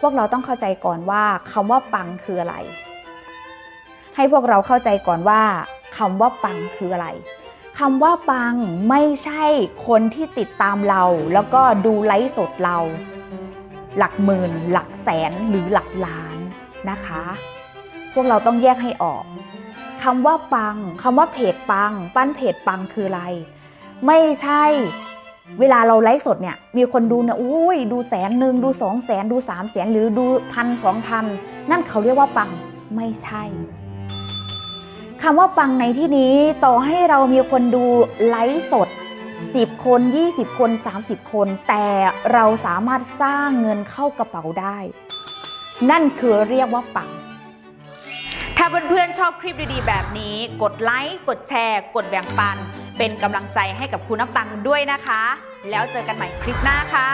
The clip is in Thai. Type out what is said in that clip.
พวกเราต้องเข้าใจก่อนว่าคำว่าปังคืออะไร ให้พวกเราเข้าใจก่อนว่าคำว่าปังคืออะไรคำว่าปังไม่ใช่คนที่ติดตามเรา แล้วก็ดูไลฟ์สดเรา หลักหมื่น หลักแสนหรือหลักล้านนะคะ พวกเราต้องแยกให้ออกคำว่าปังคำว่าเพจปัง ปั้นเพจปังคืออะไร ไม่ใช่ เวลาเราไลฟ์สดเนี่ยมีคนดูเนี่ยอุ้ยดูแสนหนึ่งดูสองแสนดูสามแสนหรือดูพันสองพันนั่นเขาเรียกว่าปังไม่ใช่คำว่าปังในที่นี้ต่อให้เรามีคนดูไลฟ์สด 10 คน 20 คน 30 คน แต่เราสามารถสร้างเงินเข้ากระเป๋าได้ นั่นคือเรียกว่าปัง ถ้าเพื่อนๆชอบคลิปดีๆ แบบนี้ กดไลค์ กดแชร์ กดแบ่งปัน เป็นกำลังใจให้กับคุณนับตังด้วยนะคะ แล้วเจอกันใหม่คลิปหน้าค่ะ